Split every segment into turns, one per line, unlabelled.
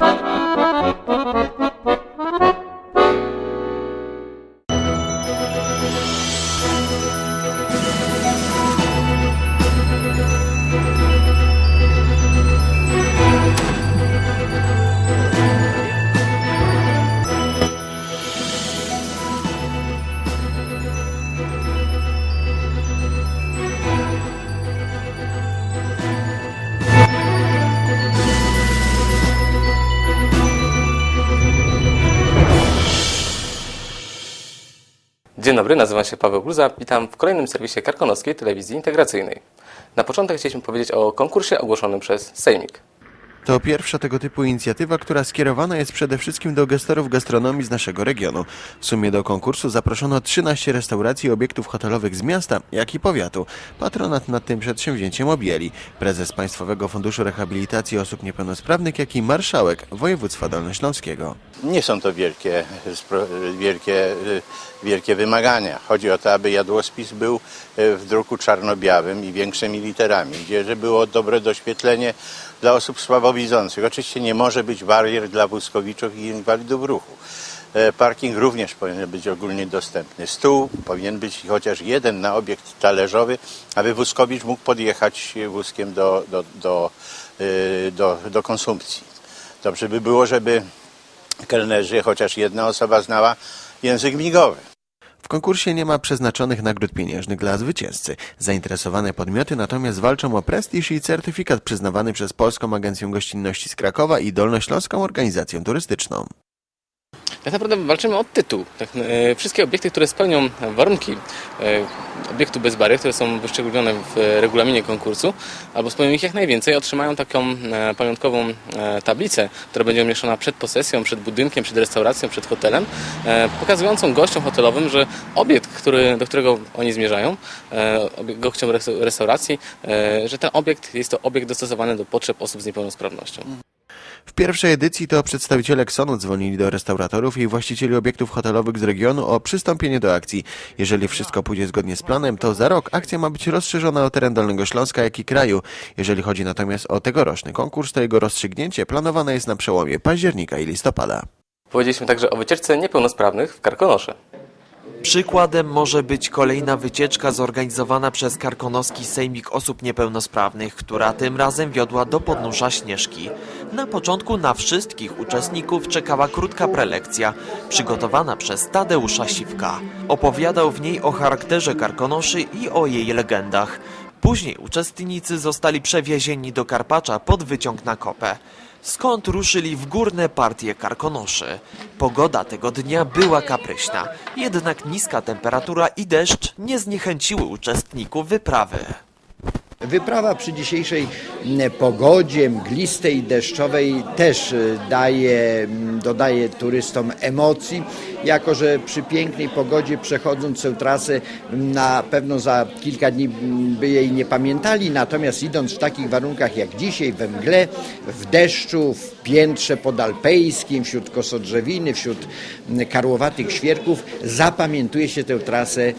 Thank you. Dzień dobry, nazywam się Paweł Gruza. Witam w kolejnym serwisie Karkonoskiej Telewizji Integracyjnej. Na początek chcieliśmy powiedzieć o konkursie ogłoszonym przez Sejmik.
To pierwsza tego typu inicjatywa, która skierowana jest przede wszystkim do gestorów gastronomii z naszego regionu. W sumie do konkursu zaproszono 13 restauracji i obiektów hotelowych z miasta, jak i powiatu. Patronat nad tym przedsięwzięciem objęli prezes Państwowego Funduszu Rehabilitacji Osób Niepełnosprawnych, jak i marszałek województwa dolnośląskiego.
Nie są to wielkie, wielkie, y, wielkie wymagania. Chodzi o to, aby jadłospis był y, w druku czarno-białym i większymi literami, gdzie było dobre doświetlenie dla osób słabowidzących. Oczywiście nie może być barier dla wózkowiczów i inwalidów ruchu. E, Parking również powinien być ogólnie dostępny. Stół powinien być chociaż jeden na obiekt talerzowy, aby wózkowicz mógł podjechać wózkiem do, do, do, y, do, do konsumpcji. Dobrze by było, żeby kelnerzy, chociaż jedna osoba znała język migowy.
W konkursie nie ma przeznaczonych nagród pieniężnych dla zwycięzcy. Zainteresowane podmioty natomiast walczą o prestiż i certyfikat przyznawany przez Polską Agencję Gościnności z Krakowa i Dolnośląską Organizację Turystyczną.
Tak naprawdę walczymy o tytuł. Tak, e, wszystkie obiekty, które spełnią warunki e, obiektu bez barier, które są wyszczególnione w regulaminie konkursu, albo spełnią ich jak najwięcej, otrzymają taką e, pamiątkową e, tablicę, która będzie umieszczona przed posesją, przed budynkiem, przed restauracją, przed hotelem, e, pokazującą gościom hotelowym, że obiekt, który, do którego oni zmierzają, e, gościom res- restauracji, e, że ten obiekt jest to obiekt dostosowany do potrzeb osób z niepełnosprawnością.
W pierwszej edycji to przedstawiciele Ksonu dzwonili do restauratorów i właścicieli obiektów hotelowych z regionu o przystąpienie do akcji. Jeżeli wszystko pójdzie zgodnie z planem, to za rok akcja ma być rozszerzona o teren Dolnego Śląska, jak i kraju. Jeżeli chodzi natomiast o tegoroczny konkurs, to jego rozstrzygnięcie planowane jest na przełomie października i listopada.
Powiedzieliśmy także o wycieczce niepełnosprawnych w Karkonosze.
Przykładem może być kolejna wycieczka zorganizowana przez Karkonoski Sejmik Osób Niepełnosprawnych, która tym razem wiodła do podnóża Śnieżki. Na początku na wszystkich uczestników czekała krótka prelekcja, przygotowana przez Tadeusza Siwka. Opowiadał w niej o charakterze Karkonoszy i o jej legendach. Później uczestnicy zostali przewiezieni do Karpacza pod wyciąg na kopę skąd ruszyli w górne partie Karkonoszy. Pogoda tego dnia była kapryśna, jednak niska temperatura i deszcz nie zniechęciły uczestników wyprawy.
Wyprawa przy dzisiejszej m, pogodzie mglistej deszczowej też y, daje, m, dodaje turystom emocji, jako że przy pięknej pogodzie przechodząc tę trasę m, na pewno za kilka dni by jej nie pamiętali, natomiast idąc w takich warunkach jak dzisiaj, we mgle, w deszczu, w piętrze podalpejskim, wśród kosodrzewiny, wśród karłowatych świerków, zapamiętuje się tę trasę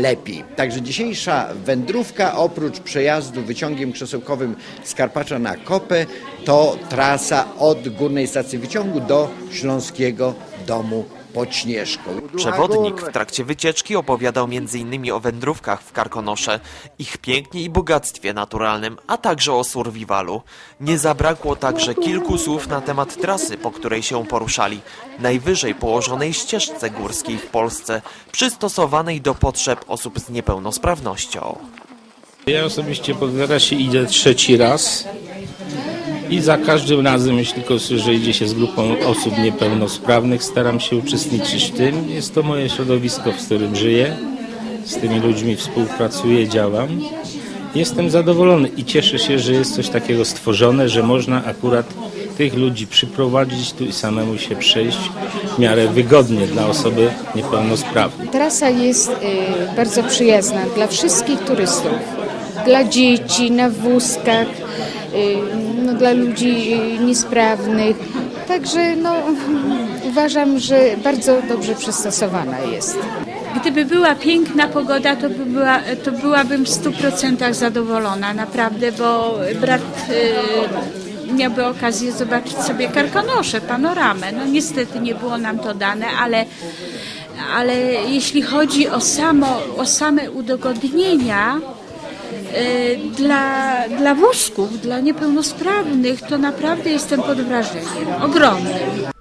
lepiej. Także dzisiejsza wędrówka oprócz przejazdu wyciągiem krzesełkowym z Karpacza na Kopę to trasa od Górnej Stacji Wyciągu do Śląskiego Domu pod Śnieżką.
Przewodnik w trakcie wycieczki opowiadał m.in. o wędrówkach w Karkonosze, ich pięknie i bogactwie naturalnym, a także o survivalu. Nie zabrakło także kilku słów na temat trasy, po której się poruszali, najwyżej położonej ścieżce górskiej w Polsce, przystosowanej do potrzeb osób z niepełnosprawnością.
Ja osobiście po trasie idę trzeci raz i za każdym razem, jeśli tylko że idzie się z grupą osób niepełnosprawnych, staram się uczestniczyć w tym. Jest to moje środowisko, w którym żyję, z tymi ludźmi współpracuję, działam. Jestem zadowolony i cieszę się, że jest coś takiego stworzone, że można akurat tych ludzi przyprowadzić tu i samemu się przejść w miarę wygodnie dla osoby niepełnosprawnej.
Trasa jest y, bardzo przyjazna dla wszystkich turystów, dla dzieci, na wózkach, y, no, dla ludzi niesprawnych. Także no, uważam, że bardzo dobrze przystosowana jest.
Gdyby była piękna pogoda, to, by była, to byłabym w 100% zadowolona, naprawdę, bo brat y, miałby okazję zobaczyć sobie Karkonosze, panoramę. No niestety nie było nam to dane, ale, ale jeśli chodzi o, samo, o same udogodnienia, dla, dla wózków, dla niepełnosprawnych, to naprawdę jestem pod wrażeniem ogromnym.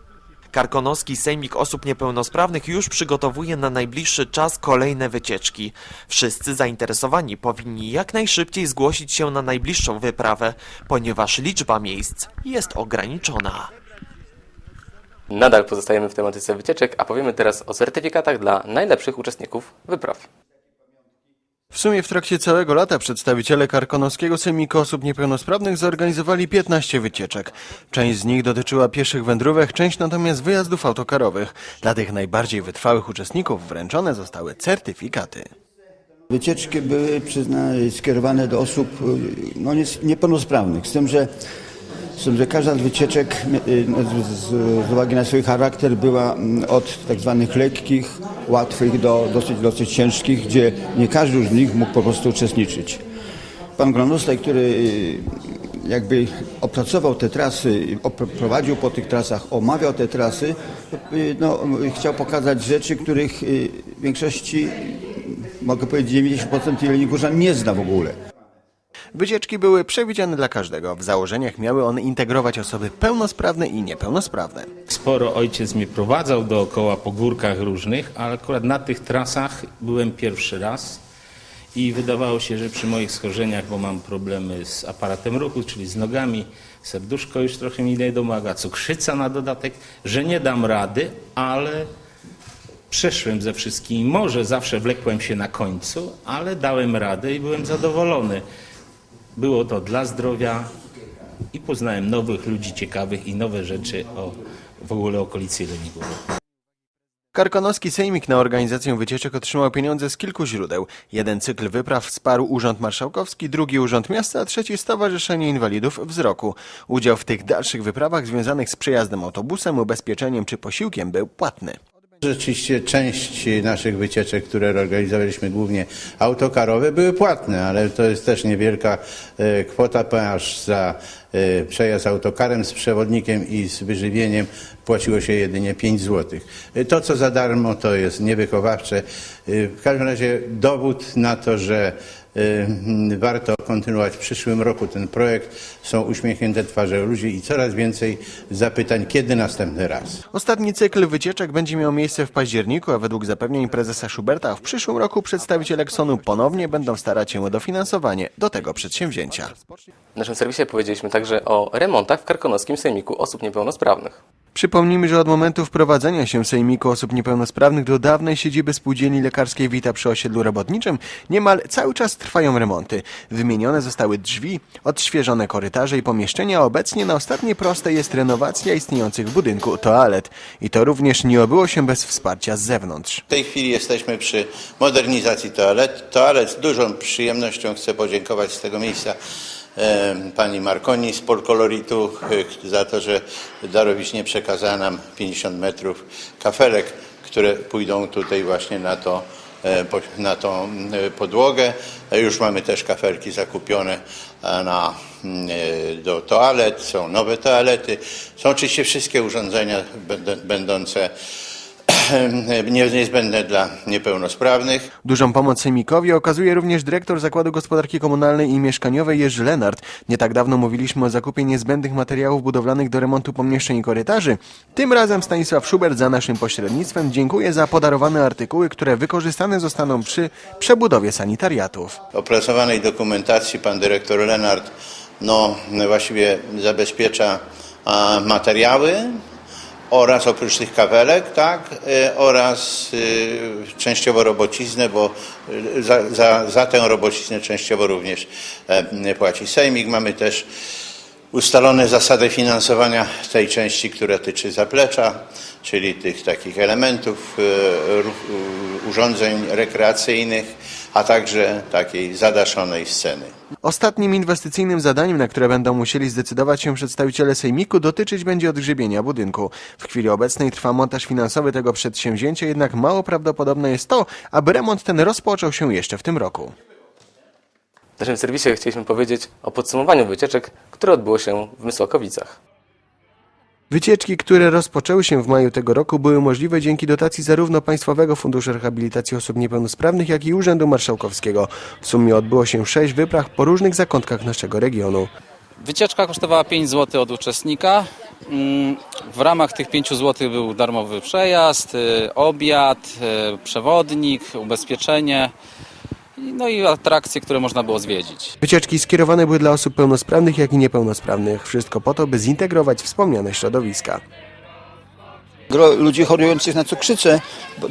Karkonoski Sejmik Osób Niepełnosprawnych już przygotowuje na najbliższy czas kolejne wycieczki. Wszyscy zainteresowani powinni jak najszybciej zgłosić się na najbliższą wyprawę, ponieważ liczba miejsc jest ograniczona.
Nadal pozostajemy w tematyce wycieczek, a powiemy teraz o certyfikatach dla najlepszych uczestników wypraw.
W sumie w trakcie całego lata przedstawiciele Karkonoskiego Sejmiku Osób Niepełnosprawnych zorganizowali 15 wycieczek. Część z nich dotyczyła pieszych wędrówek, część natomiast wyjazdów autokarowych. Dla tych najbardziej wytrwałych uczestników wręczone zostały certyfikaty.
Wycieczki były skierowane do osób y, no, niepełnosprawnych, z tym, że, z że każda z wycieczek y, no, z, uwagi na swój charakter była mm, od tak zwanych lekkich, łatwych do dosyć, dosyć ciężkich, gdzie nie każdy z nich mógł po prostu uczestniczyć. Pan Gronostaj, który y, jakby opracował te trasy, prowadził po tych trasach, omawiał te trasy, y, no, y, chciał pokazać rzeczy, których y, w większości, mogę powiedzieć 90% Jelenigórza nie zna w ogóle.
Wycieczki były przewidziane dla każdego. W założeniach miały one integrować osoby pełnosprawne i niepełnosprawne.
Sporo ojciec mnie prowadzał dookoła po górkach różnych, ale akurat na tych trasach byłem pierwszy raz i wydawało się, że przy moich schorzeniach, bo mam problemy z aparatem ruchu, czyli z nogami, serduszko już trochę mi nie domaga, cukrzyca na dodatek, że nie dam rady, ale przeszłem ze wszystkimi. Może zawsze wlekłem się na końcu, ale dałem radę i byłem zadowolony. Było to dla zdrowia i poznałem nowych ludzi ciekawych i nowe rzeczy o w ogóle okolicy Jelenigóry.
Karkonoski Sejmik na organizację wycieczek otrzymał pieniądze z kilku źródeł. Jeden cykl wypraw wsparł Urząd Marszałkowski, drugi Urząd Miasta, a trzeci Stowarzyszenie Inwalidów Wzroku. Udział w tych dalszych wyprawach związanych z przejazdem autobusem, ubezpieczeniem czy posiłkiem był płatny.
Rzeczywiście część naszych wycieczek, które organizowaliśmy głównie autokarowe, były płatne, ale to jest też niewielka e, kwota, ponieważ za e, przejazd autokarem z przewodnikiem i z wyżywieniem płaciło się jedynie 5 zł. To, co za darmo, to jest niewychowawcze. E, W każdym razie dowód na to, że e, warto kontynuować w przyszłym roku ten projekt. Są uśmiechnięte twarze ludzi i coraz więcej zapytań, kiedy następny raz.
Ostatni cykl wycieczek będzie miał miejsce w październiku, a według zapewnień prezesa Schuberta w przyszłym roku przedstawiciele Ksonu ponownie będą starać się o dofinansowanie do tego przedsięwzięcia.
W naszym serwisie powiedzieliśmy także o remontach w Karkonoskim Sejmiku Osób Niepełnosprawnych.
Przypomnijmy, że od momentu wprowadzenia się Sejmiku Osób Niepełnosprawnych do dawnej siedziby Spółdzielni Lekarskiej Wita przy osiedlu Robotniczym niemal cały czas trwają remonty. Wymienione zostały drzwi, odświeżone korytarze i pomieszczenia, a obecnie na ostatniej prostej jest renowacja istniejących w budynku toalet. I to również nie obyło się bez wsparcia z zewnątrz.
W tej chwili jesteśmy przy modernizacji toalet. Toalet z dużą przyjemnością chcę podziękować z tego miejsca pani Marconi z Polkoloritu e, za to, że darowicznie przekazała nam 50 metrów kafelek, które pójdą tutaj właśnie na to e, na tą e, podłogę. Już mamy też kafelki zakupione na, mm, do toalet, są nowe toalety. Są oczywiście wszystkie urządzenia będące niezbędne dla niepełnosprawnych.
Dużą pomoc Sejmikowi okazuje również dyrektor Zakładu Gospodarki Komunalnej i Mieszkaniowej Jerzy Lenart. Nie tak dawno mówiliśmy o zakupie niezbędnych materiałów budowlanych do remontu pomieszczeń i korytarzy. Tym razem Stanisław Schubert za naszym pośrednictwem dziękuję za podarowane artykuły, które wykorzystane zostaną przy przebudowie sanitariatów.
opracowanej dokumentacji pan dyrektor Lenart no, właściwie zabezpiecza a, materiały oraz oprócz tych kawelek, tak, y, oraz y, częściowo robociznę, bo y, za, za, za tę robociznę częściowo również e, płaci Sejmik. Mamy też ustalone zasady finansowania tej części, która tyczy zaplecza, czyli tych takich elementów, urządzeń rekreacyjnych, a także takiej zadaszonej sceny.
Ostatnim inwestycyjnym zadaniem, na które będą musieli zdecydować się przedstawiciele Sejmiku, dotyczyć będzie odgrzebienia budynku. W chwili obecnej trwa montaż finansowy tego przedsięwzięcia, jednak mało prawdopodobne jest to, aby remont ten rozpoczął się jeszcze w tym roku.
W naszym serwisie chcieliśmy powiedzieć o podsumowaniu wycieczek, które odbyło się w Mysłakowicach.
Wycieczki, które rozpoczęły się w maju tego roku, były możliwe dzięki dotacji zarówno Państwowego Funduszu Rehabilitacji Osób Niepełnosprawnych, jak i Urzędu Marszałkowskiego. W sumie odbyło się sześć wypraw po różnych zakątkach naszego regionu.
Wycieczka kosztowała 5 zł od uczestnika. Mm, W ramach tych 5 zł był darmowy przejazd, y, obiad, y, przewodnik, ubezpieczenie, no i atrakcje, które można było zwiedzić.
Wycieczki skierowane były dla osób pełnosprawnych, jak i niepełnosprawnych. Wszystko po to, by zintegrować wspomniane środowiska.
Gro ludzi chorujących na cukrzycę,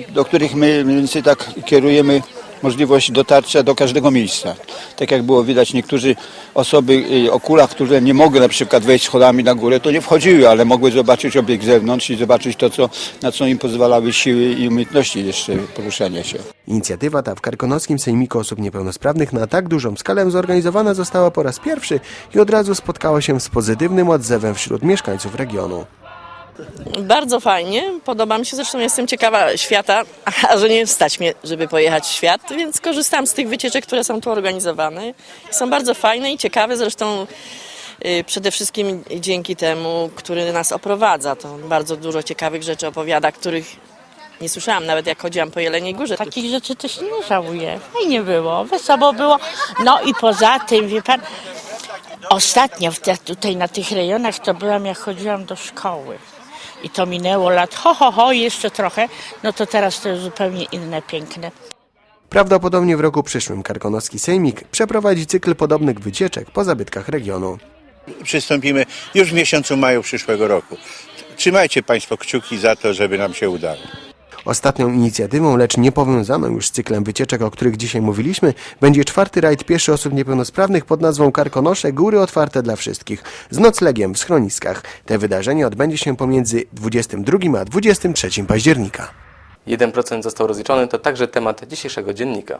do których my mniej więcej tak kierujemy możliwość dotarcia do każdego miejsca. Tak jak było widać, niektórzy osoby y, o kulach, które nie mogły na przykład wejść schodami na górę, to nie wchodziły, ale mogły zobaczyć obiekt zewnątrz i zobaczyć to, co, na co im pozwalały siły i umiejętności jeszcze poruszania się.
Inicjatywa ta w Karkonoskim Sejmiku Osób Niepełnosprawnych na tak dużą skalę zorganizowana została po raz pierwszy i od razu spotkała się z pozytywnym odzewem wśród mieszkańców regionu.
Bardzo fajnie, podoba mi się, zresztą jestem ciekawa świata, a że nie stać mnie, żeby pojechać w świat, więc korzystam z tych wycieczek, które są tu organizowane. Są bardzo fajne i ciekawe, zresztą y, przede wszystkim dzięki temu, który nas oprowadza. To bardzo dużo ciekawych rzeczy opowiada, których nie słyszałam nawet jak chodziłam po Jeleniej Górze.
Takich rzeczy też nie żałuję. Fajnie było, wesoło było. No i poza tym, wie pan, ostatnio tutaj na tych rejonach to byłam, jak chodziłam do szkoły. I to minęło lat, ho, ho, ho, jeszcze trochę. No to teraz to jest zupełnie inne, piękne.
Prawdopodobnie w roku przyszłym Karkonoski Sejmik przeprowadzi cykl podobnych wycieczek po zabytkach regionu.
Przystąpimy już w miesiącu maju przyszłego roku. Trzymajcie Państwo kciuki za to, żeby nam się udało.
Ostatnią inicjatywą, lecz niepowiązaną już z cyklem wycieczek, o których dzisiaj mówiliśmy, będzie czwarty rajd pieszy osób niepełnosprawnych pod nazwą Karkonosze Góry Otwarte dla Wszystkich z noclegiem w schroniskach. Te wydarzenie odbędzie się pomiędzy 22 a 23 października.
1% został rozliczony, to także temat dzisiejszego dziennika.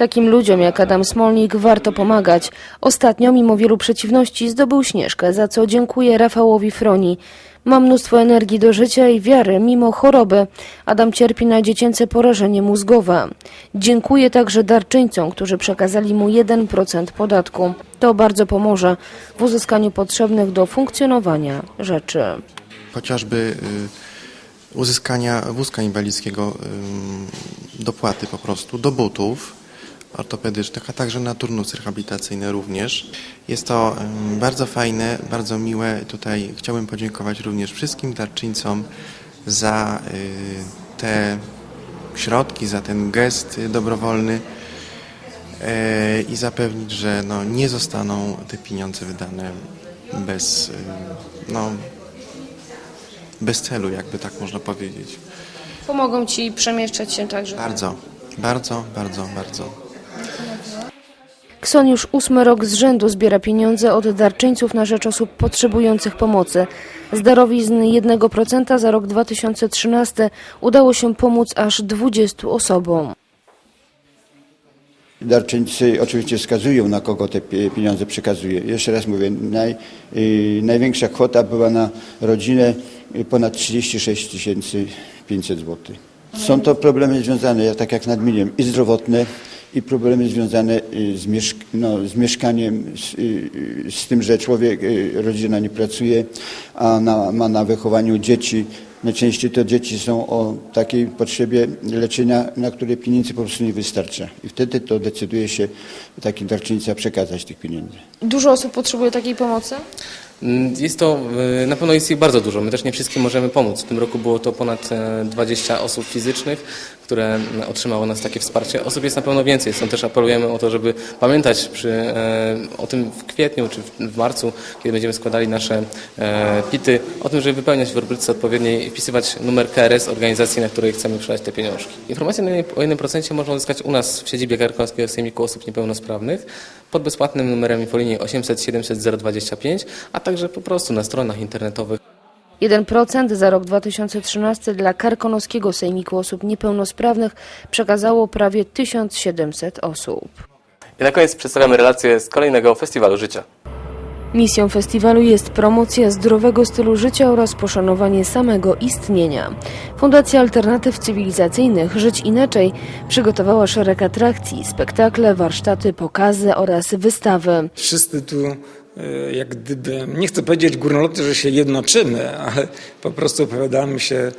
Takim ludziom jak Adam Smolnik warto pomagać. Ostatnio, mimo wielu przeciwności, zdobył Śnieżkę, za co dziękuję Rafałowi Froni. Ma mnóstwo energii do życia i wiary, mimo choroby. Adam cierpi na dziecięce porażenie mózgowe. Dziękuję także darczyńcom, którzy przekazali mu 1% podatku. To bardzo pomoże w uzyskaniu potrzebnych do funkcjonowania rzeczy.
chociażby y, uzyskania wózka inwalidzkiego, dopłaty po prostu do butów ortopedycznych, a także na turnusy rehabilitacyjne również. Jest to bardzo fajne, bardzo miłe. Tutaj chciałbym podziękować również wszystkim darczyńcom za y, te środki, za ten gest dobrowolny y, i zapewnić, że no, nie zostaną te pieniądze wydane bez y, no, bez celu, jakby tak można powiedzieć.
Pomogą Ci przemieszczać się także.
Bardzo, bardzo, bardzo, bardzo.
Kson już ósmy rok z rzędu zbiera pieniądze od darczyńców na rzecz osób potrzebujących pomocy. Z darowizn 1% za rok 2013 udało się pomóc aż 20 osobom.
Darczyńcy oczywiście wskazują, na kogo te pie- pieniądze przekazuje. Jeszcze raz mówię, naj, y, największa kwota była na rodzinę y, ponad 36 500 zł. Są to problemy związane, tak jak nadmieniłem, i zdrowotne, i problemy związane y, z, mieszk- no, z mieszkaniem, z, y, y, z tym, że człowiek, rodzina nie pracuje, a na, ma na wychowaniu dzieci. Najczęściej to dzieci są o takiej potrzebie leczenia, na które pieniędzy po prostu nie wystarcza. I wtedy to decyduje się taki darczyńca przekazać tych pieniędzy.
Dużo osób potrzebuje takiej pomocy?
Mm, Jest to, y, na pewno jest ich bardzo dużo. My też nie wszystkim możemy pomóc. W tym roku było to ponad e, 20 osób fizycznych, które mm, otrzymało nas takie wsparcie. Osób jest na pewno więcej, stąd też apelujemy o to, żeby pamiętać przy, e, o tym w kwietniu czy w- marcu, kiedy będziemy składali nasze e, pity, o tym, żeby wypełniać w rubryce odpowiedniej i wpisywać numer KRS organizacji, na której chcemy przelać te pieniążki. Informacje o 1% można uzyskać u nas w siedzibie Karkonoskiego Sejmiku Osób Niepełnosprawnych pod bezpłatnym numerem infolinii 800 700 025, a także po prostu na stronach internetowych.
1% za rok 2013 dla Karkonoskiego Sejmiku Osób Niepełnosprawnych przekazało prawie 1700 osób.
I na koniec przedstawiamy relację z kolejnego Festiwalu Życia.
Misją festiwalu jest promocja zdrowego stylu życia oraz poszanowanie samego istnienia. Fundacja Alternatyw Cywilizacyjnych Żyć Inaczej przygotowała szereg atrakcji, spektakle, warsztaty, pokazy oraz wystawy.
Wszyscy tu jak gdyby, nie chcę powiedzieć górnolotnie, że się jednoczymy, ale po prostu opowiadamy się,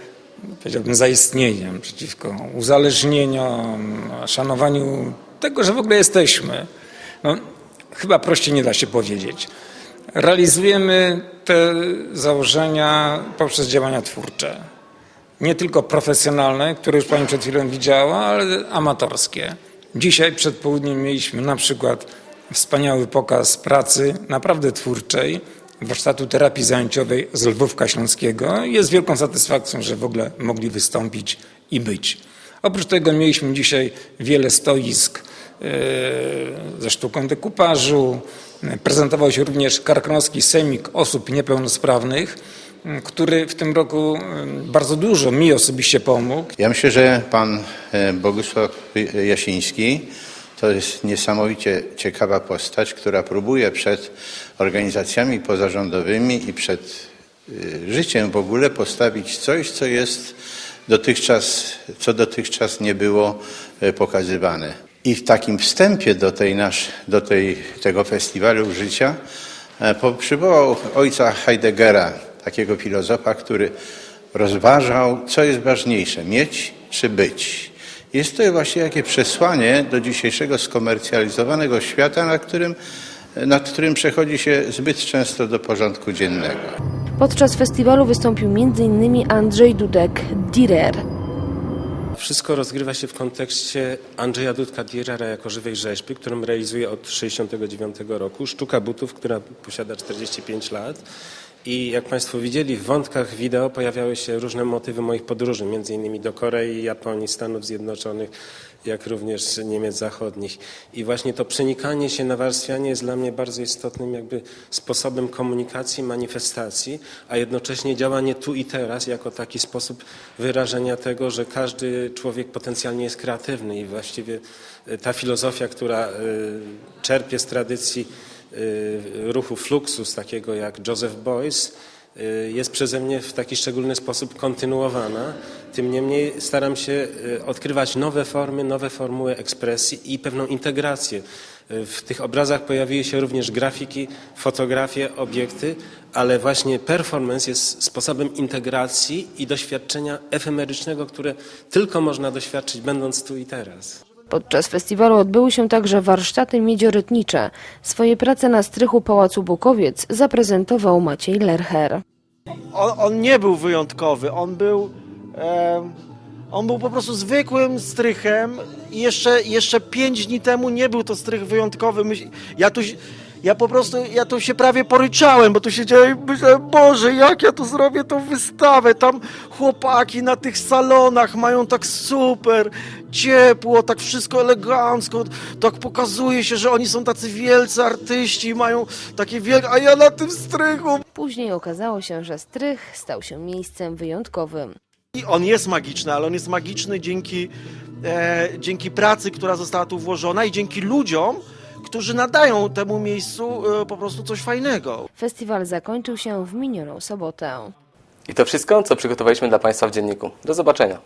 powiedziałbym, za istnieniem przeciwko uzależnieniom, szanowaniu tego, że w ogóle jesteśmy. No, chyba prościej nie da się powiedzieć. Realizujemy te założenia poprzez działania twórcze. Nie tylko profesjonalne, które już Pani przed chwilą widziała, ale amatorskie. Dzisiaj przed południem mieliśmy na przykład wspaniały pokaz pracy naprawdę twórczej warsztatu terapii zajęciowej z Lwówka Śląskiego. Jest wielką satysfakcją, że w ogóle mogli wystąpić i być. Oprócz tego mieliśmy dzisiaj wiele stoisk e, ze sztuką dekupażu. Prezentował się również Karkonoski Sejmik Osób Niepełnosprawnych, który w tym roku m, bardzo dużo mi osobiście pomógł.
Ja myślę, że pan e, Bogusław Jasiński to jest niesamowicie ciekawa postać, która próbuje przed organizacjami pozarządowymi i przed y, życiem w ogóle postawić coś, co jest dotychczas, co dotychczas nie było e, pokazywane. I w takim wstępie do, tej nasz, do tej, tego festiwalu życia e, przywołał ojca Heideggera, takiego filozofa, który rozważał, co jest ważniejsze, mieć czy być. Jest to właśnie jakie przesłanie do dzisiejszego skomercjalizowanego świata, na którym, nad którym przechodzi się zbyt często do porządku dziennego.
Podczas festiwalu wystąpił m.in. Andrzej Dudek, Direr.
Wszystko rozgrywa się w kontekście Andrzeja Dudka-Dierera jako żywej rzeźby, którą realizuje od 1969 roku. Sztuka butów, która posiada 45 lat. I jak Państwo widzieli, w wątkach wideo pojawiały się różne motywy moich podróży, między innymi do Korei, Japonii, Stanów Zjednoczonych, jak również Niemiec Zachodnich. I właśnie to przenikanie się, nawarstwianie jest dla mnie bardzo istotnym jakby sposobem komunikacji, manifestacji, a jednocześnie działanie tu i teraz jako taki sposób wyrażenia tego, że każdy człowiek potencjalnie jest kreatywny i właściwie ta filozofia, która e, czerpie z tradycji ruchu Fluxus, takiego jak Joseph Beuys, y, jest przeze mnie w taki szczególny sposób kontynuowana. Tym niemniej staram się y, odkrywać nowe formy, nowe formuły ekspresji i pewną integrację. Y, W tych obrazach pojawiły się również grafiki, fotografie, obiekty, ale właśnie performance jest sposobem integracji i doświadczenia efemerycznego, które tylko można doświadczyć będąc tu i teraz.
Podczas festiwalu odbyły się także warsztaty miedziorytnicze. Swoje prace na strychu Pałacu Bukowiec zaprezentował Maciej Lercher.
on, on nie był wyjątkowy, on był, em, on był po prostu zwykłym strychem i jeszcze, jeszcze pięć dni temu nie był to strych wyjątkowy. Myśl, ja tu, ja po prostu, ja tu się prawie poryczałem, bo tu siedziałem i myślałem, Boże, jak ja tu zrobię tą wystawę, tam chłopaki na tych salonach mają tak super, ciepło, tak wszystko elegancko, tak pokazuje się, że oni są tacy wielcy artyści, mają takie wielkie, a ja na tym strychu.
Później okazało się, że strych stał się miejscem wyjątkowym.
I on jest magiczny, ale on jest magiczny dzięki, e, dzięki pracy, która została tu włożona i dzięki ludziom, którzy nadają temu miejscu e, po prostu coś fajnego.
Festiwal zakończył się w minioną sobotę.
I to wszystko, co przygotowaliśmy dla Państwa w dzienniku. Do zobaczenia.